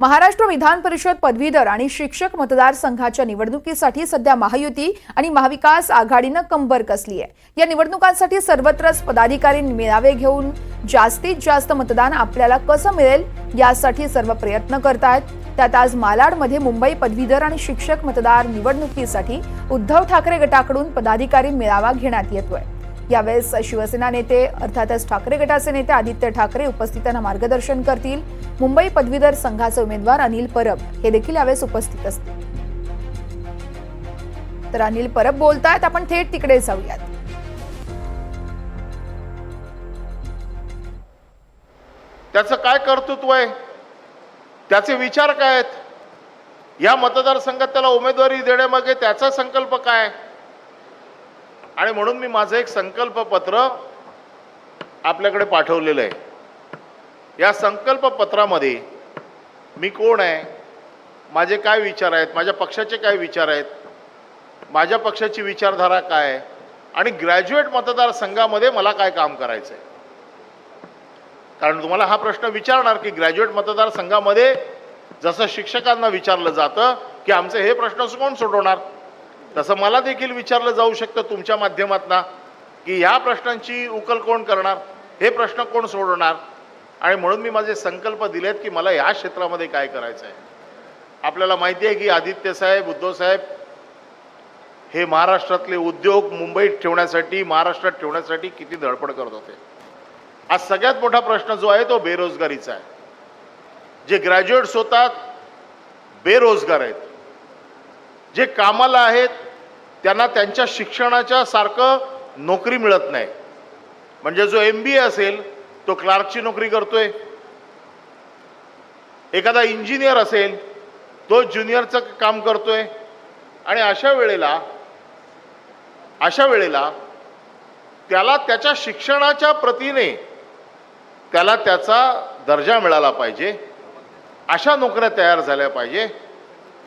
महाराष्ट्र विधान परिषद पदवीधर आणि शिक्षक मतदारसंघाच्या निवडणुकीसाठी सध्या महायुती आणि महाविकास आघाडीनं कंबर कसली आहे. या निवडणुकांसाठी सर्वत्रच पदाधिकारी मेळावे घेऊन जास्तीत जास्त मतदान आपल्याला कसं मिळेल यासाठी सर्व प्रयत्न करतायत. त्यात आज मालाडमध्ये मुंबई पदवीधर आणि शिक्षक मतदार निवडणुकीसाठी उद्धव ठाकरे गटाकडून पदाधिकारी मेळावा घेण्यात येतोय. यावेळेस शिवसेना नेते अर्थातच ठाकरे गटाचे नेते आदित्य ठाकरे उपस्थितांना मार्गदर्शन करतील. मुंबई पदवीधर संघाचे उमेदवार अनिल परब हे देखील यावेळेस उपस्थित असतील. तर अनिल परब बोलतायत आपण थेट तिकडे जाऊयात. त्याचं काय कर्तृत्व आहे? त्याचे विचार काय आहेत? या मतदारसंघात त्याला उमेदवारी देण्यामागे त्याचा संकल्प काय आणि म्हणून मी माझं एक संकल्प पत्र आपल्याकडे पाठवलेलं आहे. या संकल्प पत्रामध्ये मी कोण आहे? माझे काय विचार आहेत? माझ्या पक्षाचे काय विचार आहेत? माझ्या पक्षाची विचारधारा काय आहे? आणि ग्रॅज्युएट मतदारसंघामध्ये मला काय काम करायचं आहे? कारण तुम्हाला हा प्रश्न विचारणार की ग्रॅज्युएट मतदारसंघामध्ये जसं शिक्षकांना विचारलं जातं की आमचे हे प्रश्न कोण सोडवणार? तसं मला देखील विचारलं जाऊ शकतं तुमच्या माध्यमातना की ह्या प्रश्नांची उकल कोण करणार? हे प्रश्न कोण सोडवणार? आणि म्हणून मी माझे संकल्प दिलेत की मला या क्षेत्रामध्ये काय करायचं आहे आपल्याला माहिती आहे की आदित्य साहेब उद्धव साहेब हे महाराष्ट्रातले उद्योग मुंबईत ठेवण्यासाठी महाराष्ट्रात ठेवण्यासाठी किती धडपड करत होते. आज सगळ्यात मोठा प्रश्न जो आहे तो बेरोजगारीचा आहे. जे ग्रॅज्युएट्स होतात बेरोजगार आहेत. जे कामाला आहेत त्यांना त्यांच्या शिक्षणाच्या सारखं नोकरी मिळत नाही. म्हणजे जो एम बी ए असेल तो क्लार्कची नोकरी करतोय. एखादा इंजिनियर असेल तो ज्युनियरचं काम करतोय. आणि अशा वेळेला अशा वेळेला त्याला त्याच्या शिक्षणाच्या प्रतीने त्याला त्याचा दर्जा मिळाला पाहिजे. अशा नोकऱ्या तयार झाल्या पाहिजे.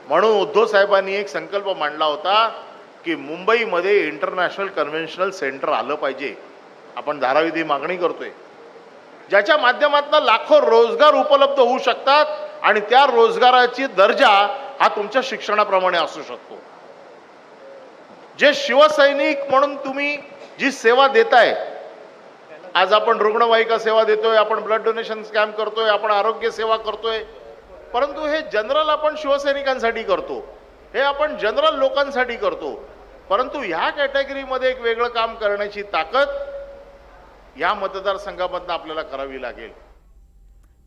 म्हणून उद्धव साहेबांनी एक संकल्प मांडला होता की मुंबईमध्ये इंटरनॅशनल कन्व्हेन्शनल सेंटर आलं पाहिजे. आपण धाराविधी मागणी करतोय. ज्याच्या माध्यमातून लाखो रोजगार उपलब्ध होऊ शकतात आणि त्या रोजगाराची दर्जा हा तुमच्या शिक्षणाप्रमाणे असू शकतो. जे शिवसैनिक म्हणून तुम्ही जी सेवा देताय आज आपण रुग्णवाहिका सेवा देतोय आपण ब्लड डोनेशन कॅम्प करतोय आपण आरोग्य सेवा करतोय परंतु हे जनरल आपण शिवसैनिकांसाठी करतो हे आपण जनरल लोकांसाठी करतो परंतु ह्या कॅटेगरीमध्ये एक वेगळं काम करण्याची ताकद या मतदारसंघामधनं आपल्याला करावी लागेल.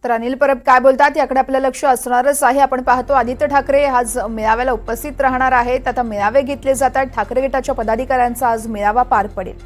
तर अनिल परब काय बोलतात? याकडे आपलं लक्ष असणारच आहे. आपण पाहतो आदित्य ठाकरे आज मेळाव्याला उपस्थित राहणार आहेत. आता मेळावे घेतले जातात. ठाकरे गटाच्या पदाधिकाऱ्यांचा आज मेळावा पार पडेल.